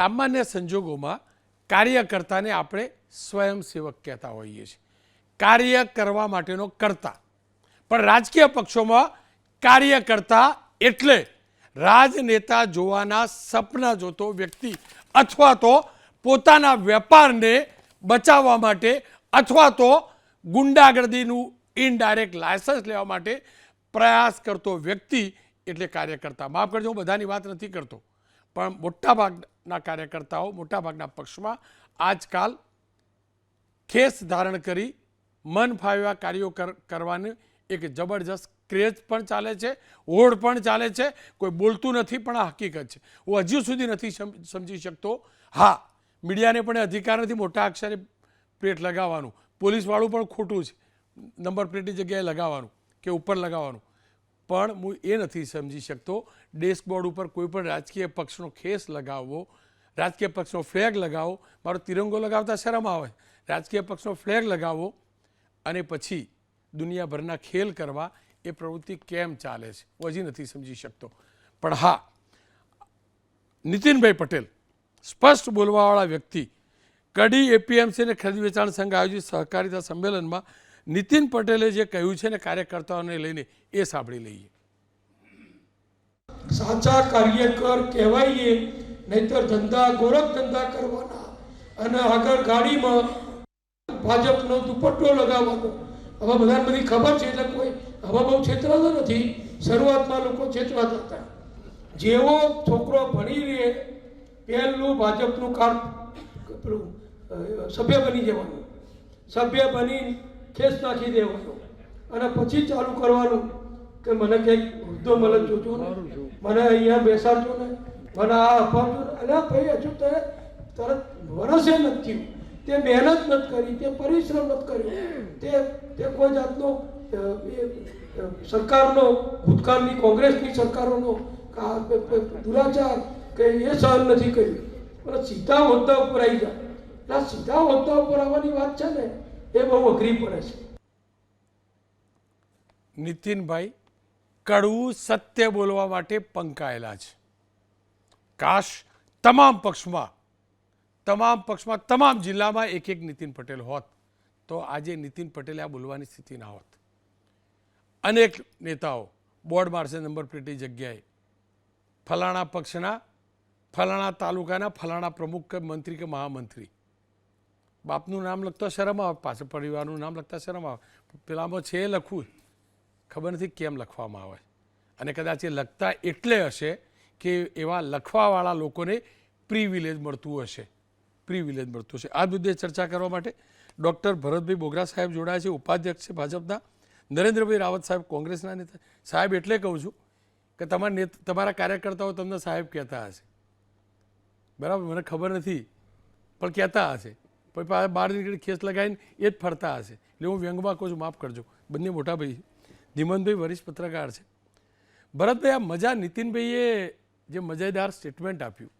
સામાન્ય સંજોગોમાં કાર્યકર્તાને આપણે સ્વયંસેવક કહેતા હોઈએ છીએ. કાર્ય કરવા માટેનો કરતા. પણ રાજકીય પક્ષોમાં કાર્યકર્તા એટલે રાજનેતા જોવાના સપના જોતો વ્યક્તિ અથવા તો પોતાના વેપારને બચાવવા માટે અથવા તો ગુંડાગર્દીનું ઇનડાયરેક્ટ લાયસન્સ લેવા માટે પ્રયાસ કરતો વ્યક્તિ એટલે કાર્યકર્તા. માફ કરજો, હું બધાની વાત નથી કરતો. પણ મોટાભાગના કાર્યકર્તાઓ મોટાભાગના પક્ષમાં આજકાલ ખેસ ધારણ કરી મન ફાવ્યા કાર્યો કર, કરવાનું એક જબરજસ્ત ક્રેઝ પણ ચાલે છે, હોડ પણ ચાલે છે. કોઈ બોલતું નથી, પણ આ હકીકત છે. હું હજુ સુધી નથી સમ- સમજી શકતો. હા, મીડિયાને પણ અધિકાર નથી મોટા અક્ષરે પ્લેટ લગાવવાનું. પોલીસવાળું પણ ખોટું છે. નંબર પ્લેટની જગ્યાએ લગાવવાનું કે ઉપર લગાવવાનું. પણ હું એ નથી સમજી શકતો ડેસ્કબોર્ડ ઉપર કોઈ પણ રાજકીય પક્ષનો ખેસ લગાવવો, રાજકીય પક્ષનો ફ્લેગ લગાવો, મારો તિરંગો લગાવતા શરમ આવે. રાજકીય પક્ષનો ફ્લેગ લગાવો અને પછી દુનિયાભરના ખેલ કરવા એ પ્રવૃત્તિ કેમ ચાલે છે? હું હજી નથી સમજી શકતો. પણ હા, નીતિનભાઈ પટેલ, સ્પષ્ટ બોલવાવાળા વ્યક્તિ, કડી એપીએમસી અને ખરીદ વેચાણ સંઘ આયોજિત સહકારિતા સંમેલનમાં નીતિન પટેલે જે કહ્યું છે ને કાર્યકર્તાઓને લઈને એ સાંભળી લઈએ. સાચા કાર્યકર કહેવાય નહીતર ધંધા, ગોરખ ધંધા કરવાના. અને આગળ ગાડીમાં ભાજપનો દુપટ્ટો લગાવવાનો. હવે બધાને બધી ખબર છે એટલે કોઈ, હવે બહુ છેતરાતા નથી. શરૂઆતમાં લોકો છેતરાતા હતા. જેવો છોકરો ભણી રહે, પહેલું ભાજપનું કાર્ડ સભ્ય બની જવાનું. સભ્ય બની ખેસ નાખી દેવાનો અને પછી ચાલુ કરવાનું કે મને કંઈક વૃદ્ધો મલન જોજો ને. મને અહીંયા બેસાડજો ને. મને આ અપાવજો ને. અલ્યા ભાઈ હજુ તે તરત વરસે નથી તે મહેનત નથી કરી તે પરિશ્રમ નથી કર્યો. તે તે કોઈ જાતનો સરકારનો ભૂતકાળની કોંગ્રેસની સરકારોનો દુરાચાર કે એ સહન નથી કર્યું. પણ સીધા હોદ્દા ઉપર આવી જાય એટલે સીધા હોદ્દા ઉપર આવવાની વાત છે ને. એ બહુ અઘરી પડે છે. નીતિનભાઈ, કડવું સત્ય બોલવા માટે પંકાયેલા છે. કાશ તમામ પક્ષમાં તમામ પક્ષમાં, તમામ જિલ્લામાં એક એક નીતિન પટેલ હોત, તો આજે નીતિન પટેલે આ બોલવાની સ્થિતિ ના હોત. અનેક નેતાઓ બોર્ડ મારશે નંબર પ્લેટની જગ્યાએ. ફલાણા પક્ષના, ફલાણા તાલુકાના ફલાણા પ્રમુખ કે મંત્રી કે મહામંત્રી. બાપનું નામ લખતા શરમ આવે, પાછળ પરિવારનું નામ લખતા શરમ આવે. પેલામાં છે લખવું, ખબર નથી કેમ લખવામાં આવે. અને કદાચ એ લખતા એટલે હશે કે એવા લખવાવાળા લોકોને પ્રિવિલેજ મળતું હશે. પ્રિવિલેજ મળતું હશે. આ મુદ્દે ચર્ચા કરવા માટે ડૉક્ટર ભરતભાઈ બોગરા સાહેબ જોડાયા છે, ઉપાધ્યક્ષ છે ભાજપના. નરેન્દ્રભાઈ રાવત સાહેબ કોંગ્રેસના નેતા. સાહેબ એટલે કહું છું કે તમારા નેત, તમારા કાર્યકર્તાઓ તમને સાહેબ કહેતા હશે. બરાબર? મને ખબર નથી, પણ કહેતા હશે. પછી બહાર નીકળી ખેસ લગાવીને એ જ ફરતા હશે. એટલે હું વ્યંગમાં કહું છું, માફ કરજો. બંને મોટા ભાઈ, ધીમનભાઈ વરિષ્ઠ પત્રકાર છે. ભરતભાઈ, આ મજા નીતિનભાઈએ જે મજેદાર સ્ટેટમેન્ટ આપ્યું,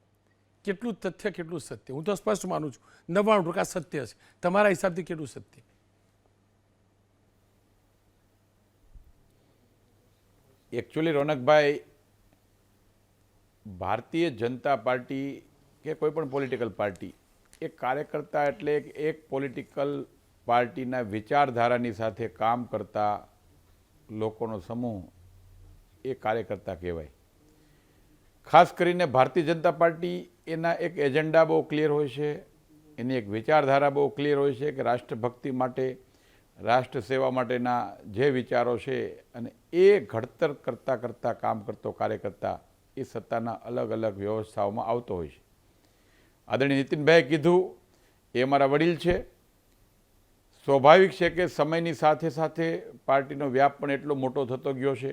કેટલું તથ્ય, કેટલું સત્ય. હું તો સ્પષ્ટ માનું છું. નવ્વાણું ટકા સત્ય છે. તમારા હિસાબથી કેટલું સત્ય? એકચ્યુઅલી રોનકભાઈ, ભારતીય જનતા પાર્ટી કે કોઈ પણ પોલિટિકલ પાર્ટી એક કાર્યકર્તા એટલે એક પોલિટિકલ પાર્ટીના વિચારધારાની સાથે કામ કરતા લોકોનો સમૂહ એ કાર્યકર્તા કહેવાય. ખાસ કરીને ભારતીય જનતા પાર્ટી એના એક એજન્ડા બહુ ક્લિયર હોય છે. એની એક વિચારધારા બહુ ક્લિયર હોય છે કે રાષ્ટ્રભક્તિ માટે, રાષ્ટ્ર સેવા માટેના જે વિચારો છે અને એ ઘડતર કરતાં કરતાં કામ કરતો કાર્યકર્તા એ સત્તાના અલગ અલગ વ્યવસ્થાઓમાં આવતો હોય છે. આદરણીય નીતિનભાઈએ કીધું, એ મારા વડીલ છે. સ્વાભાવિક છે કે સમયની સાથે સાથે પાર્ટીનો વ્યાપ પણ એટલો મોટો થતો ગયો છે.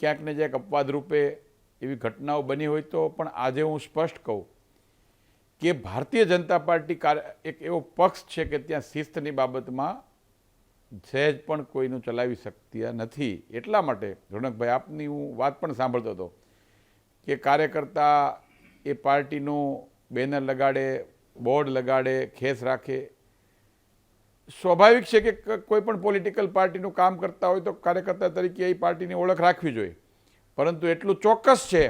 ક્યાંક ને ક્યાંક અપવાદ રૂપે એવી ઘટનાઓ બની હોય તો પણ આજે હું સ્પષ્ટ કહું કે ભારતીય જનતા પાર્ટી એક એવો પક્ષ છે કે ત્યાં શિસ્તની બાબતમાં સહેજ પણ કોઈનું ચલાવી શકતી નથી. એટલા માટે, રોનકભાઈ, આપની હું વાત પણ સાંભળતો હતો કે કાર્યકર્તા એ પાર્ટીનું બેનર લગાડે, બોર્ડ લગાડે, ખેસ રાખે. સ્વાભાવિક છે કે કોઈ પણ પોલિટિકલ પાર્ટીનું કામ કરતા હોય તો કાર્યકર્તા તરીકે એ પાર્ટીની ઓળખ રાખવી જોઈએ. પરંતુ એટલું ચોક્કસ છે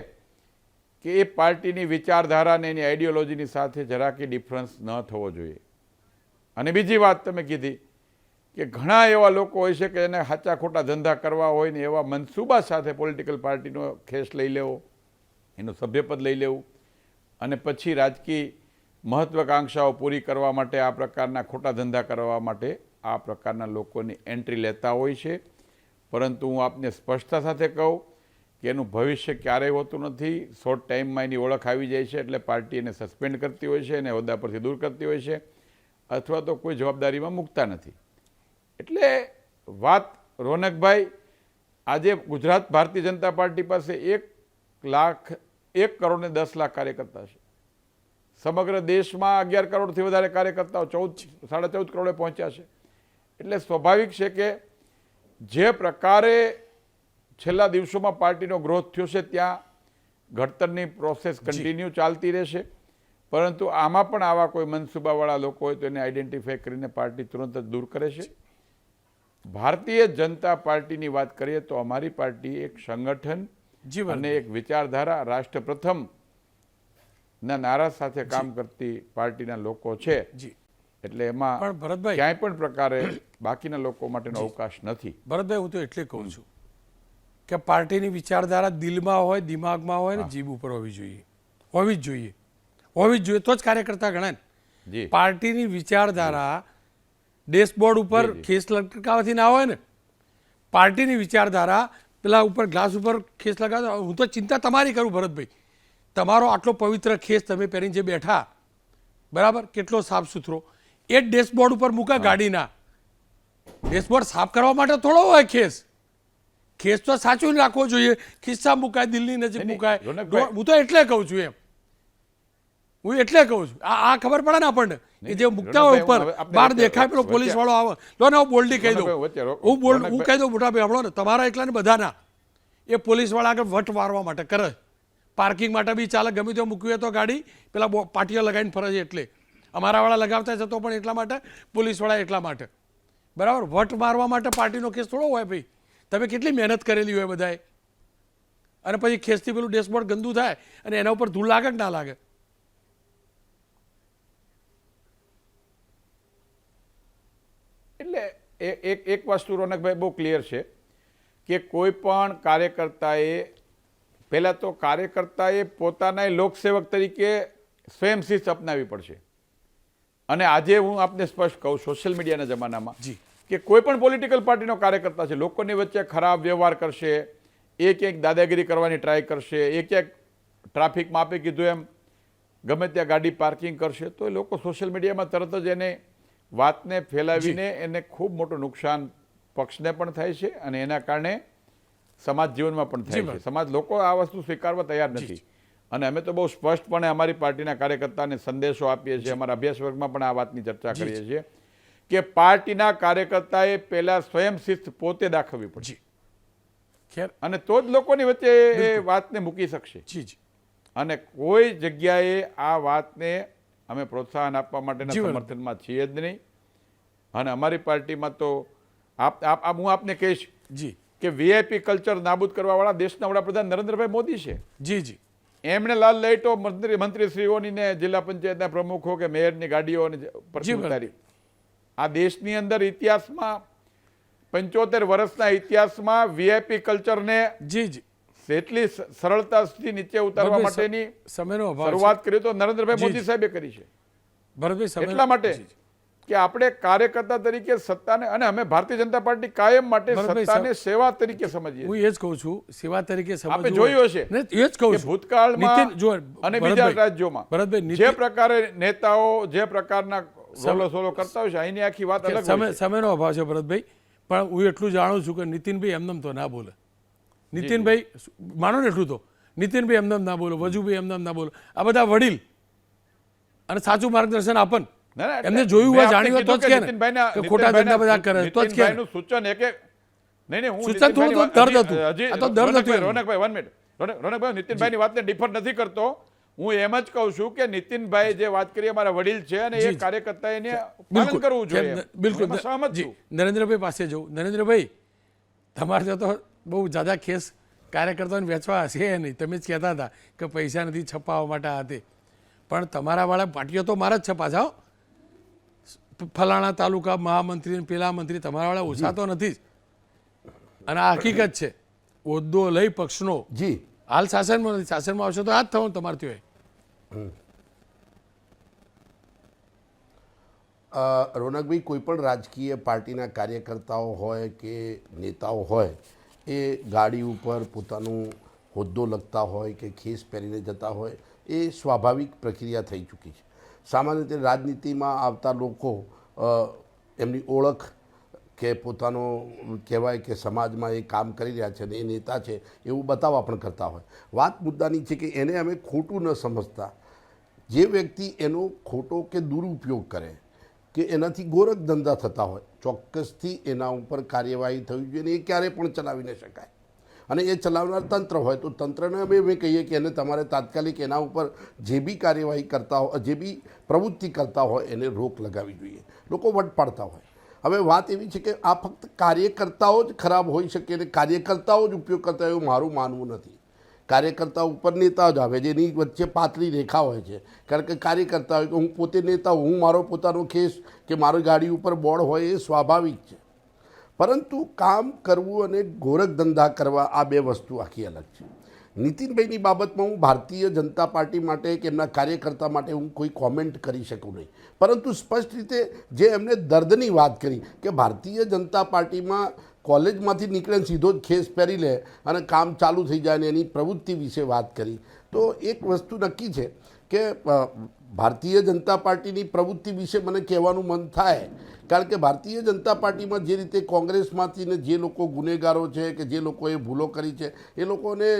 કે એ પાર્ટીની વિચારધારાને એની આઈડિયોલોજીની સાથે જરાકે ડિફરન્સ ન થવો જોઈએ. અને બીજી વાત તમે કીધી કે ઘણા એવા લોકો હોય છે કે એને સાચા ખોટા ધંધા કરવા હોય ને એવા મનસૂબા સાથે પોલિટિકલ પાર્ટીનો ખેસ લઈ લેવો, એનું સભ્યપદ લઈ લેવું અને પછી રાજકીય મહત્વાકાંક્ષાઓ પૂરી કરવા માટે આ પ્રકારના ખોટા ધંધા કરવા માટે આ પ્રકારના લોકોની એન્ટ્રી લેતા હોય છે. પરંતુ હું આપને સ્પષ્ટતા સાથે કહું કે એનું ભવિષ્ય ક્યારેય હોતું નથી. શોર્ટ ટાઈમમાં એની ઓળખ આવી જાય છે એટલે પાર્ટી એને સસ્પેન્ડ કરતી હોય છે અને હોદ્દા પરથી દૂર કરતી હોય છે અથવા તો કોઈ જવાબદારીમાં મૂકતા નથી. એટલે વાત રોનકભાઈ, આજે ગુજરાત ભારતીય જનતા પાર્ટી પાસે એક લાખ એક કરોડ ને દસ લાખ કાર્યકર્તા છે. સમગ્ર દેશમાં અગિયાર કરોડથી વધારે કાર્યકર્તાઓ ચૌદ સાડા ચૌદ કરોડે પહોંચ્યા છે. એટલે સ્વાભાવિક છે કે જે પ્રકારે છેલ્લા દિવસોમાં પાર્ટીનો ગ્રોથ થયો છે ત્યાં ઘડતરની પ્રોસેસ કન્ટિન્યુ ચાલતી રહેશે. પરંતુ આમાં પણ આવા કોઈ મનસુબાવાળા લોકો હોય તો એને આઈડેન્ટિફાઈ કરીને પાર્ટી તુરંત જ દૂર કરે છે. ભારતીય જનતા પાર્ટીની વાત કરીએ તો અમારી પાર્ટી એક સંગઠન અને એક વિચારધારા રાષ્ટ્ર પ્રથમ ના નારા સાથે કામ કરતી પાર્ટીના લોકો છે. એટલે એમાં પણ ભરતભાઈ ક્યાંય પણ પ્રકારે બાકીના લોકો માટેનો અવકાશ નથી. ભરતભાઈ હું તો એટલે કહું છું કે પાર્ટીની વિચારધારા દિલમાં હોય દિમાગમાં હોય ને જીભ ઉપર હોવી જોઈએ. હોવી જ જોઈએ. હોવી જ જોઈએ. તો જ કાર્યકર્તા ગણાય પાર્ટીની વિચારધારા ડેશબોર્ડ ઉપર. ખેસ લટકાવાથી ના હોય ને. પાર્ટીની વિચારધારા પેલા ઉપર ગ્લાસ ઉપર ખેસ લગાવતા હું તો ચિંતા તમારી કરું ભરતભાઈ. તમારો આટલો પવિત્ર ખેસ તમે પહેરીને જે બેઠા બરાબર? કેટલો સાફ સુથરો. એ ડેશબોર્ડ ઉપર મૂકા ગાડીના. ડેશબોર્ડ સાફ કરવા માટે થોડો હોય ખેસ. ખેસ તો સાચવીને રાખવો જોઈએ. ખિસ્સા મુકાય દિલ્હી નજીક મુકાય. હું તો એટલે કહું છું એમ. હું એટલે કહું છું આ આ ખબર પડે ને આપણને? કે જે મુકતા હોય ઉપર બહાર દેખાય પેલો પોલીસ વાળો આવે. તો ને હું બોલ્ડી કહી દઉં. હું બોલ હું કહી દઉં મોટા ભાઈ હમણાં ને તમારા એકલા ને બધાના. એ પોલીસવાળા આગળ વટ મારવા માટે કરે. પાર્કિંગ માટે બી ચાલે ગમે ત્યાં મૂકવી હોય તો ગાડી પેલા પાટીઓ લગાવીને ફરે છે એટલે. અમારા વાળા લગાવતા છે તો પણ એટલા માટે પોલીસવાળા એટલા માટે. બરાબર? વટ મારવા માટે પાર્ટીનો કેસ થોડો હોય ભાઈ. તમે કેટલી મહેનત કરેલી હોય બધાએ? અને પછી ખેસથી પેલું ડેશબોર્ડ ગંદુ થાય અને એના ઉપર ધૂળ લાગે કે ના લાગે એટલે એ- એક એક વસ્તુ રોનકભાઈ બહુ ક્લિયર છે કે કોઈ પણ કાર્યકર્તાએ પહેલાં તો કાર્યકર્તાએ પોતાના લોકસેવક તરીકે સ્વયંશિસ્ત અપનાવવી પડશે અને આજે હું આપને સ્પષ્ટ કહું સોશિયલ મીડિયાના જમાનામાં જી. કે કોઈ પણ પોલિટિકલ પાર્ટીનો કાર્યકર્તા છે લોકોની વચ્ચે ખરાબ વ્યવહાર કરશે એ ક્યાંક દાદાગીરી કરવાની ટ્રાય કરશે એ ક્યાંક ટ્રાફિકમાં આપે કીધું એમ ગમે ત્યાં ગાડી પાર્કિંગ કરશે તો એ લોકો સોશિયલ મીડિયામાં તરત જ એને વાતને ફેલાવીને એને ખૂબ મોટું નુકસાન પક્ષને પણ થાય છે અને એના કારણે સમાજ જીવનમાં પણ થાય છે. સમાજ લોકો આ વસ્તુ સ્વીકારવા તૈયાર નથી. અને અમે તો બહુ સ્પષ્ટપણે અમારી પાર્ટીના કાર્યકર્તાને સંદેશો આપીએ છીએ અમારા અભ્યાસ વર્ગમાં પણ આ વાતની ચર્ચા કરીએ છીએ કે પાર્ટીના કાર્યકર્તાએ પહેલા સ્વયંશિસ્ત પોતે દાખવવી પડશે ખેર અને તો જ લોકોની વચ્ચે એ વાતને મૂકી શકશે. જી જી. અને કોઈ જગ્યાએ આ વાતને અમે પ્રોત્સાહન આપવા માટેના. સમર્થનમાં છીએ જ નહીં. અને અમારી પાર્ટીમાં તો આપ આપ હું આપને કહીશ જી. કે વીઆઈપી કલ્ચર નાબૂદ કરવાવાળા દેશના વડાપ્રધાન નરેન્દ્રભાઈ મોદી છે. જી જી. એમણે લાલ લાઈટો મંત્રી મંત્રીશ્રીઓની ને જિલ્લા પંચાયતના પ્રમુખો કે મેયરની ગાડીઓ અને પરથી ઉતારી. આ દેશની અંદર ઇતિહાસમાં પંચોતેર વર્ષના ઇતિહાસમાં વીઆઈપી કલ્ચરને જી જી. એટલી સરળતાથી નીચે ઉતારવા માટેની સમયનો. શરૂઆત કરી તો નરેન્દ્રભાઈ મોદી. સાહેબે કરી છે ભરતભાઈ એટલા માટે. કે આપણે કાર્યકર્તા તરીકે સત્તાને અને અમે ભારતીય જનતા પાર્ટી કાયમ માટે સત્તાને સેવા તરીકે સમજીએ હું એ જ કહું છું સેવા તરીકે સમજવું આપણે જોયું હશે એ જ કહું છું ભૂતકાળમાં જો, અને બીજા રાજ્યોમાં ભરતભાઈ, જે પ્રકારે નેતાઓ જે પ્રકારના સોલો સોલો કરતા હોય છે અહીંની આખી વાત અલગ. સમયનો અભાવ છે ભરતભાઈ પણ હું એટલું જાણું છું કે નીતિનભાઈ એમનેમ તો ના બોલે નીતિનભાઈ માનો ને એટલું તો. નીતિનભાઈ એમનેમ ના બોલો વજુભાઈ એમનેમ ના બોલો. આ બધા વડીલ. અને સાચું માર્ગદર્શન આપન. એમને જોયું હોય જાણ્યું હોય તો જ કે ખોટા ધંધા બધા કરે તો જ કે સૂચન એક નહીં નહીં હું સૂચન થોડું દર્દ હતું. આ તો દર્દ હતું રોનકભાઈ, વન મિનિટ રોનકભાઈ નીતિનભાઈની વાતને ડિફર નથી કરતો. હું એમ જ કહું છું કે નીતિનભાઈ જે વાત કરી અમારા વડીલ છે અને એ કાર્યકર્તા એને પાલન કરવું જોઈએ. બિલકુલ. સહમત છું. નરેન્દ્રભાઈ પાસે જવું નરેન્દ્રભાઈ તમારે તો બહુ જ્યાદા કેસ કાર્યકર્તાઓને વેચવા હશે નહીં. તમે જ કહેતા હતા કે પૈસા નથી છપાવવા માટે આ તે. પણ તમારાવાળા પાર્ટીઓ તો મારા જ છપા છે ફલાણા તાલુકા મહામંત્રી ને પેલા મંત્રી તમારાવાળા ઓછા તો નથી જ. અને આ હકીકત છે. હોદ્દો લઈ પક્ષનો. જી. હાલ શાસનમાં નથી. શાસનમાં આવશે તો આ જ થવાનું તમારથી હોય. રોનકભાઈ કોઈ પણ રાજકીય પાર્ટીના કાર્યકર્તાઓ હોય કે નેતાઓ હોય એ ગાડી ઉપર પોતાનું હોદ્દો લખતા હોય કે ખેસ પહેરીને જતા હોય, એ સ્વાભાવિક પ્રક્રિયા થઈ ચૂકી છે. સામાન્ય રીતે રાજનીતિમાં આવતા લોકો એમની ઓળખ કે પોતાનો કહેવાય કે સમાજમાં એ કામ કરી રહ્યા છે અને એ નેતા છે, એવું બતાવવા પણ કરતા હોય. વાત મુદ્દાની છે કે એને અમે ખોટું ન સમજતા. જે વ્યક્તિ એનો ખોટો કે દુરુપયોગ કરે કે એનાથી ગોરખ ધંધા થતા હોય. ચોક્કસથી એના ઉપર કાર્યવાહી થવી જોઈએ અને એ ક્યારે પણ ચલાવી ન શકાય. અને એ ચલાવનાર તંત્ર હોય તો તંત્રને અમે અમે કહીએ કે એને તમારે તાત્કાલિક એના ઉપર જે બી કાર્યવાહી કરતા હોય જે બી પ્રવૃત્તિ કરતા હોય એને રોક લગાવવી જોઈએ. લોકો વટ પાડતા હોય. હવે વાત એવી છે કે આ ફક્ત કાર્યકર્તાઓ જ ખરાબ હોઈ શકે અને કાર્યકર્તાઓ જ ઉપયોગ કરતા એવું મારું માનવું નથી. કાર્યકર્તા ઉપર નેતા જ આવે, જેની વચ્ચે પાતળી રેખા હોય છે. કારણ કે કાર્યકર્તા હોય કે હું પોતે નેતા હું મારો પોતાનો કેસ કે મારી ગાડી ઉપર બોર્ડ હોય એ સ્વાભાવિક છે. પરંતુ કામ કરવું અને ગોરખ ધંધા કરવા આ બે વસ્તુ આખી અલગ છે. નીતિનભાઈની બાબતમાં હું ભારતીય જનતા પાર્ટી માટે કે એમના કાર્યકર્તા માટે હું કોઈ કોમેન્ટ કરી શકું નહીં. પરંતુ સ્પષ્ટ રીતે જે એમને દર્દની વાત કરી કે ભારતીય જનતા પાર્ટીમાં કોલેજમાંથી નીકળે સીધો જ ખેસ પહેરી લે અને કામ ચાલુ થઈ જાય અને એની પ્રવૃત્તિ વિશે વાત કરી. તો એક વસ્તુ નક્કી છે કે ભારતીય જનતા પાર્ટીની પ્રવૃત્તિ વિશે મને કહેવાનું મન થાય, કારણ કે ભારતીય જનતા પાર્ટીમાં જે રીતે કોંગ્રેસમાંથી ને જે લોકો ગુનેગારો છે કે જે લોકોએ ભૂલો કરી છે, એ લોકોને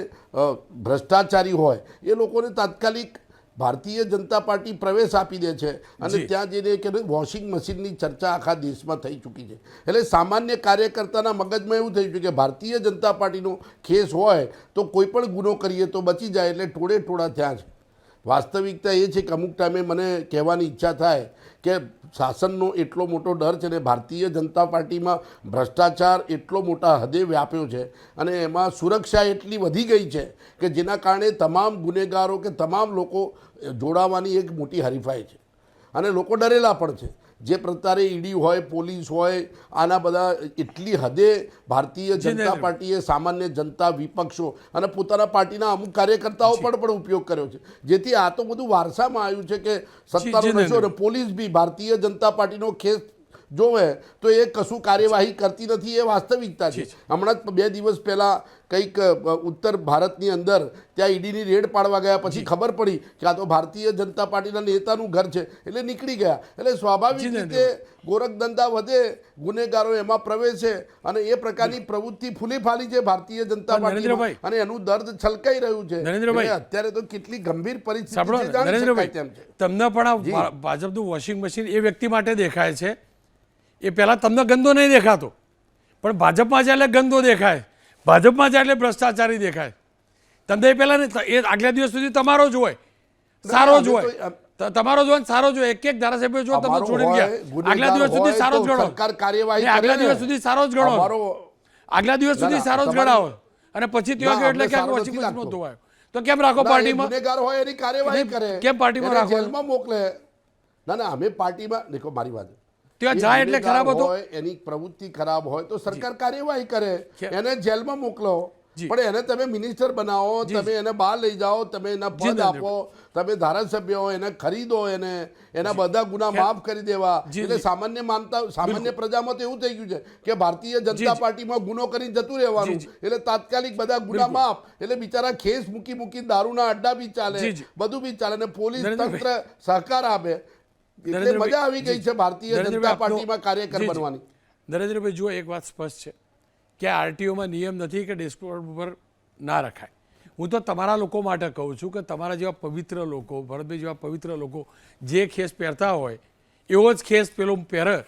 ભ્રષ્ટાચારી હોય, એ લોકોને તાત્કાલિક ભારતીય જનતા પાર્ટી પ્રવેશ આપી દે છે અને ત્યાં જઈને કે વોશિંગ મશીનની ચર્ચા આખા દેશમાં થઈ ચૂકી છે. એટલે સામાન્ય કાર્યકર્તાના મગજમાં એવું થઈ છે કે ભારતીય જનતા પાર્ટીનો કેસ હોય તો કોઈ પણ ગુનો કરીએ તો બચી જાય એટલે ટોળે ટોળા ત્યાં છે. વાસ્તવિકતા એ છે કે અમુક ટાઈમે મને કહેવાની ઈચ્છા થાય કે શાસનનો એટલો મોટો ડર છે ને ભારતીય જનતા પાર્ટીમાં ભ્રષ્ટાચાર એટલો મોટા હદે વ્યાપ્યો છે અને એમાં સુરક્ષા એટલી વધી ગઈ છે કે જેના કારણે તમામ ગુનેગારો કે તમામ લોકો જોડાવાની એક મોટી હરીફાઈ છે. અને લોકો ડરેલા પણ છે. જે પ્રકારે ઈડી હોય પોલીસ હોય આના બધા એટલી હદે ભારતીય જનતા. પાર્ટીએ સામાન્ય જનતા વિપક્ષો અને પોતાના પાર્ટીના અમુક કાર્યકર્તાઓ પણ પણ ઉપયોગ કર્યો છે. જેથી આ તો બધું વારસામાં આવ્યું છે કે સત્તાનો નશો પોલીસ બી ભારતીય જનતા પાર્ટીનો ખેસ જોવે તો એ કશું કાર્યવાહી કરતી નથી એ વાસ્તવિકતા છે. હમણાં જ બે દિવસ પહેલા કંઈક ઉત્તર ભારતની અંદર ત્યાં ઈડીની રેડ પાડવા ગયા પછી ખબર પડી કે આ તો ભારતીય જનતા પાર્ટીના નેતાનું ઘર છે. એટલે નીકળી ગયા. એટલે સ્વાભાવિક રીતે ગોરખધંધા વધે ગુનેગારો એમાં પ્રવેશે અને એ પ્રકારની પ્રવૃત્તિ ફૂલી ફાલી છે ભારતીય જનતા પાર્ટી અને એનું દર્દ છલકાઈ રહ્યું છે. નરેન્દ્રભાઈ. અત્યારે તો કેટલી ગંભીર પરિસ્થિતિ તમને પણ આ ભાજપનું વોશિંગ મશીન એ વ્યક્તિ માટે દેખાય છે. એ પહેલાં તમને ગંદો નહીં દેખાતો. પણ ભાજપમાં જાય એટલે ગંદો દેખાય ભાજપમાં જાય એટલે ભ્રષ્ટાચારી દેખાય. તમને એ પહેલાં એ આગલા દિવસ સુધી તમારો જ હોય. સારો જ હોય. તમારો જ સારો જો એક એક ધારાસભ્ય જો તમે છોડી ગયા. આગલા દિવસ સુધી સારો જ ગણો સરકાર કાર્યવાહી આગલા દિવસ સુધી સારો જ ગણો આગલા દિવસ સુધી સારો જ ગણાવો. અને પછી ત્યાં ગયો એટલે ક્યાંક સારો વોશિંગ નથી આવ્યો તો કેમ રાખો પાર્ટીમાં? ગુનેગાર હોય એની કાર્યવાહી કરે. કેમ પાર્ટીમાં રાખો? જેલમાં મોકલે. ના ના અમે પાર્ટીમાં દેખો મારી વાત ત્યાં જાય એટલે ખરાબ હતો? એની પ્રવૃત્તિ ખરાબ હોય તો સરકાર કાર્યવાહી કરે. એને જેલમાં મોકલો. પણ એને તમે મિનિસ્ટર બનાવો તમે એને બહાર લઈ જાઓ તમે એના પદ આપો તમે ધારાસભ્ય હો એને ખરીદો એને. એના બધા ગુના માફ કરી દેવા. એટલે સામાન્ય માનતા સામાન્ય પ્રજામાં તો એવું થઈ ગયું છે કે ભારતીય જનતા. પાર્ટીમાં ગુનો કરીને જતું રહેવાનું. એટલે તાત્કાલિક બધા ગુના માફ. એટલે બિચારા ખેસ મૂકી મૂકી દારૂના અડ્ડા બી ચાલે. બધું બી ચાલે. અને પોલીસ. તંત્ર સહકાર આપે. એટલે મજા આવી ગઈ છે ભારતીય જનતા પાર્ટીમાં કાર્યકર. બનવાની. નરેન્દ્રભાઈ જુઓ એક વાત સ્પષ્ટ છે કે આરટીઓમાં નિયમ નથી કે ડેશબોર્ડ ઉપર ના રખાય. હું તો તમારા લોકો માટે કહું છું કે તમારા જેવા પવિત્ર લોકો ભરતભાઈ જેવા પવિત્ર લોકો જે ખેસ પહેરતા હોય એવો જ ખેસ પેલો પહેરે.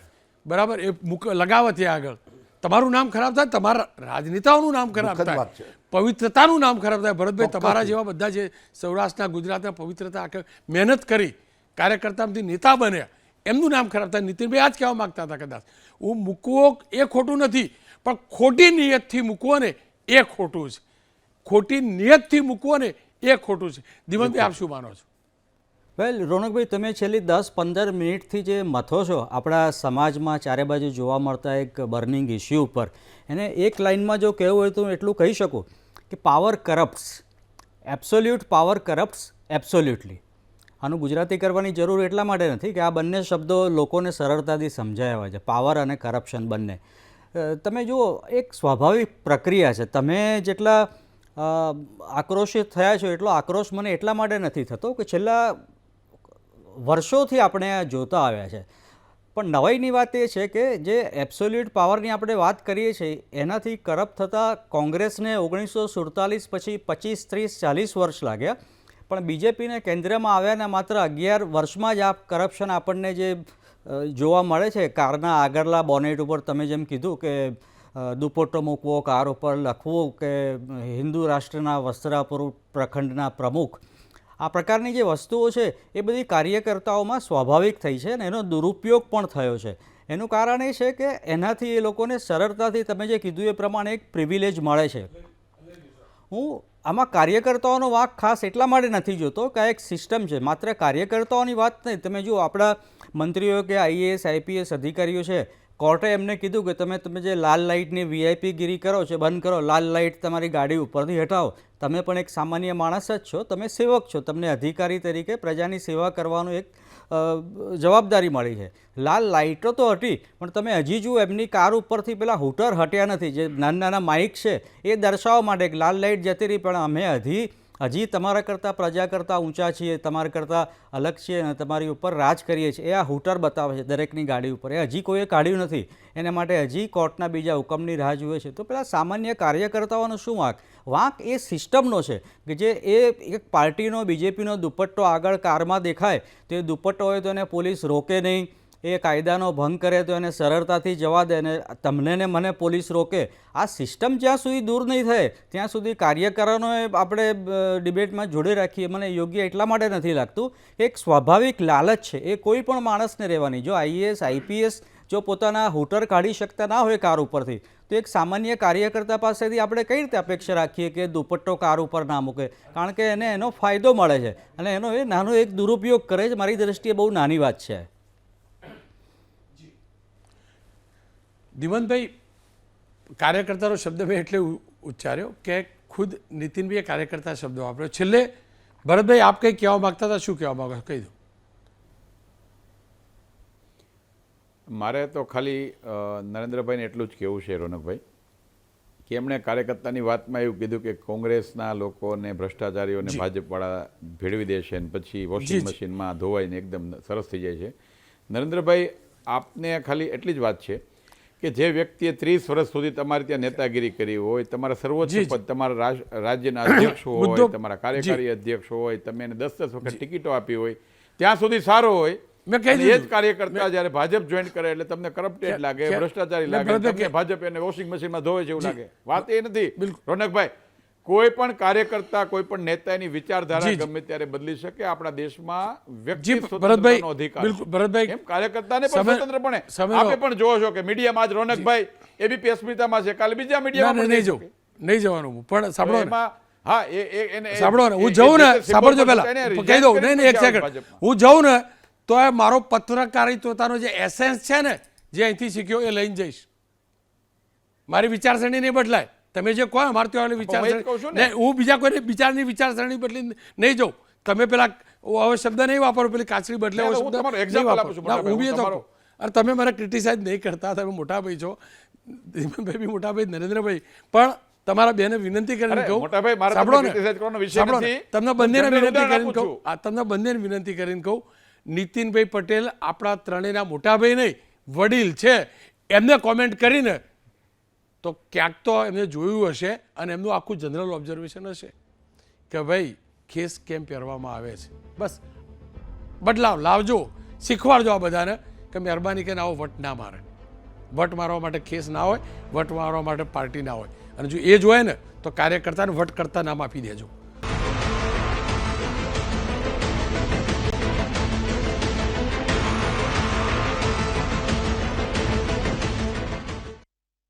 બરાબર? એ મૂક લગાવે ત્યાં આગળ. તમારું નામ ખરાબ થાય તમારા રાજનેતાઓનું નામ ખરાબ થાય. પવિત્રતાનું નામ ખરાબ થાય. ભરતભાઈ તમારા જેવા બધા જે સૌરાષ્ટ્રના ગુજરાતના પવિત્રતા આખે મહેનત કરી કાર્યકર્તામાંથી નેતા બન્યા એમનું નામ ખરાબ થાય. નીતિનભાઈ આ જ કહેવા માગતા હતા કદાચ. હું મૂકવો એ ખોટું નથી, પણ ખોટી નિયતથી મૂકવો ને એ ખોટું છે. ખોટી નિયતથી મૂકવો ને એ ખોટું છે. દિવંતભાઈ આપ શું માનો છો? વેલ, રોનકભાઈ, તમે છેલ્લી દસ પંદર મિનિટથી જે મથો છો, આપણા સમાજમાં ચારે બાજુ જોવા મળતા એક બર્નિંગ ઇસ્યુ ઉપર. એને એક લાઇનમાં જો કહેવું હોય તો હું એટલું કહી શકું કે power corrupts absolute power corrupts absolutely આનું ગુજરાતી કરવાની જરૂર એટલા માટે નથી કે આ બંને શબ્દો લોકોને સરળતાથી સમજાયા છે. પાવર અને કરપ્શન બંને. તમે જુઓ, એક સ્વાભાવિક પ્રક્રિયા છે. તમે જેટલા આક્રોશિત થયા છો એટલો આક્રોશ મને એટલા માટે નથી થતો કે છેલ્લા વર્ષોથી આપણે જોતા આવ્યા છે. પણ નવાઈની વાત એ છે કે જે એબ્સોલ્યુટ પાવરની આપણે વાત કરીએ છીએ, એનાથી કરપ્ટ થતાં કોંગ્રેસને ઓગણીસો સુડતાલીસ પછી પચીસ, ત્રીસ, ચાલીસ વર્ષ લાગ્યા. પણ બીજેપીને કેન્દ્રમાં આવ્યાના માત્ર અગિયાર વર્ષમાં જ આ કરપ્શન આપણને જે જોવા મળે છે, કારના આગળના બોનેટ ઉપર તમે જેમ કીધું કે દુપટ્ટો મૂકવો, કાર ઉપર લખવું કે, હિન્દુ રાષ્ટ્રના વસ્ત્રાપુર પ્રખંડના પ્રમુખ, આ પ્રકારની જે વસ્તુઓ છે એ બધી કાર્યકર્તાઓમાં સ્વાભાવિક થઈ છે અને એનો દુરુપયોગ પણ થયો છે. એનું કારણ એ છે કે એનાથી એ લોકોને સરળતાથી તમે જે કીધું એ પ્રમાણે એક પ્રિવિલેજ મળે છે. હું આમાં કાર્યકર્તાઓનો વાંક ખાસ એટલા માટે નથી જોતો કે આ એક સિસ્ટમ છે. માત્ર કાર્યકર્તાઓની વાત નહીં. તમે જુઓ, આપણા મંત્રીઓ કે આઈએએસ, આઈપીએસ અધિકારીઓ છે, કોર્ટે એમને કીધું કે તમે તમે જે લાલ લાઇટની વીઆઈપી ગીરી કરો છો, બંધ કરો, લાલ લાઇટ તમારી ગાડી ઉપરથી હટાવો. તમે પણ એક સામાન્ય માણસ જ છો. તમે સેવક છો. તમને અધિકારી તરીકે પ્રજાની સેવા કરવાનું એક જવાબદારી મળી છે. લાલ લાઇટો તો હતી, પણ તમે હજી જુઓ એમની કાર ઉપરથી પેલા હૂટર હટ્યા નથી. જે નાના નાના માઇક છે, એ દર્શાવવા માટે લાલ લાઇટ જતી રહી, પણ અમે હજી હજી તમારા કરતાં પ્રજા કરતાં ઊંચા છીએ, તમારા કરતાં અલગ છીએ અને તમારી ઉપર રાજ કરીએ છીએ. એ આ હૂટર બતાવે છે દરેકની ગાડી ઉપર. એ હજી કોઈએ કાઢ્યું નથી. એને માટે હજી કોર્ટના બીજા હુકમની રાહ જુએ છે. તો પેલા સામાન્ય કાર્યકર્તાઓનો શું વાંક? વાંક એ સિસ્ટમનો છે કે જે એ એક પાર્ટીનો, બીજેપીનો દુપટ્ટો આગળ કારમાં દેખાય, તો એ દુપટ્ટો હોય તો એને પોલીસ રોકે નહીં. એ કાયદાનો ભંગ કરે તો એને સરળતાથી જવા દે ને તમને ને મને પોલીસ રોકે. આ સિસ્ટમ જ્યાં સુધી દૂર નહીં થાય, ત્યાં સુધી કાર્યકરોને આપણે ડિબેટમાં જોડે રાખીએ. મને યોગ્ય એટલા માટે નથી લાગતું. એક સ્વાભાવિક લાલચ છે, એ કોઈ પણ માણસને રહેવાની. જો આઈએએસ આઈપીએસ જો પોતાના હૂટર કાઢી શકતા ના હોય કાર ઉપરથી, તો એક સામાન્ય કાર્યકર્તા પાસેથી આપણે કઈ રીતે અપેક્ષા રાખીએ કે દુપટ્ટો કાર ઉપર ના મૂકે? કારણ કે એને એનો ફાયદો મળે છે અને એનો એ નાનો એક દુરુપયોગ કરે છે. મારી દ્રષ્ટિએ બહુ નાની વાત છે. દિવંતભાઈ કાર્યકર્તાનો શબ્દ મેં એટલે ઉચ્ચાર્યો કે ખુદ નીતિનભાઈએ કાર્યકર્તા શબ્દ વાપર્યો. છેલ્લે ભરતભાઈ આપ કંઈ કહેવા માગતા હતા? શું કહેવા માંગો કહી દો. મારે તો ખાલી નરેન્દ્રભાઈને એટલું જ કહેવું છે રોનકભાઈ કે એમણે કાર્યકર્તાની વાતમાં એવું કીધું કે કોંગ્રેસના લોકોને ભ્રષ્ટાચારીઓને ભાજપવાળા ભેળવી દે છે અને પછી વોશિંગ મશીનમાં ધોવાઈને એકદમ સરસ થઈ જાય છે. નરેન્દ્રભાઈ આપને ખાલી એટલી જ વાત છે કે જે વ્યક્તિએ ત્રીસ વર્ષ સુધી તમારી ત્યાં નેતાગીરી કરી હોય તમારા સર્વોચ્ચ. પદ તમારા રાજ્યના અધ્યક્ષ હોય તમારા કાર્યકારી અધ્યક્ષ હોય તમે એને દસ દસ વખત ટિકિટો આપી હોય ત્યાં સુધી સારો હોય. મેં કહી એ જ કાર્યકર્તા જ્યારે ભાજપ જોઈન કરે એટલે તમને કરપ્ટેડ લાગે ભ્રષ્ટાચારી લાગે ભાજપ એને વોશિંગ મશીનમાં ધોવે છે એવું લાગે. વાત એ નથી. રોનકભાઈ કોઈ પણ કાર્યકર્તા કોઈ પણ નેતાની વિચારધારા જી, જી. ગમે ત્યારે બદલી શકે આપણા દેશમાં વ્યક્તિ જી, સ્વતંત્રતાનો ભરતભાઈ, અધિકાર બિલકુલ, ભરતભાઈ, એમ કાર્યકર્તાને પણ સ્વતંત્ર પણ આપે પણ જોવો છો કે મીડિયામાં જ રોનકભાઈ એ બી અસ્મિતામાં છે. કાલે બીજા મીડિયા મીડિયામાં નહીં જવું. નહીં જવાનું પણ સાંભળો એમાં હા એ એને સાંભળો ને હું જઉં ને તે સાંભળજો પહેલા. કહી દઉં નહીં નહીં એક સેકન્ડ હું જઉં ને તો એ મારો પત્રકારિત્વતાનો જે એસેન્સ છે ને જે અહીંથી શીખ્યો એ લઈને જઈશ. મારી વિચારસરણી નહીં બદલાય. તમે જે કહો અમારે ત્યાં વિચારસરણી હું બીજા કોઈને બિચારની વિચારસરણી બદલી નહીં જાઉં. તમે પેલા હવે શબ્દ નહીં વાપરો પેલી કાચરી બદલે હું શબ્દ તમારો નહીં example આપું છું, હું બી તો અરે તમે મને ક્રિટિસાઇઝ નહીં કરતા તમે મોટા ભાઈ છો. ધીમનભાઈ બી મોટા ભાઈ નરેન્દ્રભાઈ. પણ તમારા બેને વિનંતી કરીને કહું. સાંભળો તમને ને, સાંભળો બંનેને વિનંતી કરીને કહું. આ તમને બંનેને વિનંતી કરીને કહું. નીતિનભાઈ પટેલ આપણા ત્રણેયના મોટા ભાઈ નહીં વડીલ છે. એમને કોમેન્ટ કરીને તો ક્યાંક તો એમને જોયું હશે અને એમનું આખું જનરલ ઓબ્ઝર્વેશન હશે કે ભાઈ, ખેસ કેમ પહેરવામાં આવે છે? બસ. બદલાવ લાવજો. શીખવાડજો આ બધાને કે મહેરબાની કરીને આવો વટ ના મારે. વટ મારવા માટે ખેસ ના હોય, વટ મારવા માટે પાર્ટી ના હોય. અને જો એ જોઈએ ને, તો કાર્યકર્તાને વટ કરતા નામ આપી દેજો.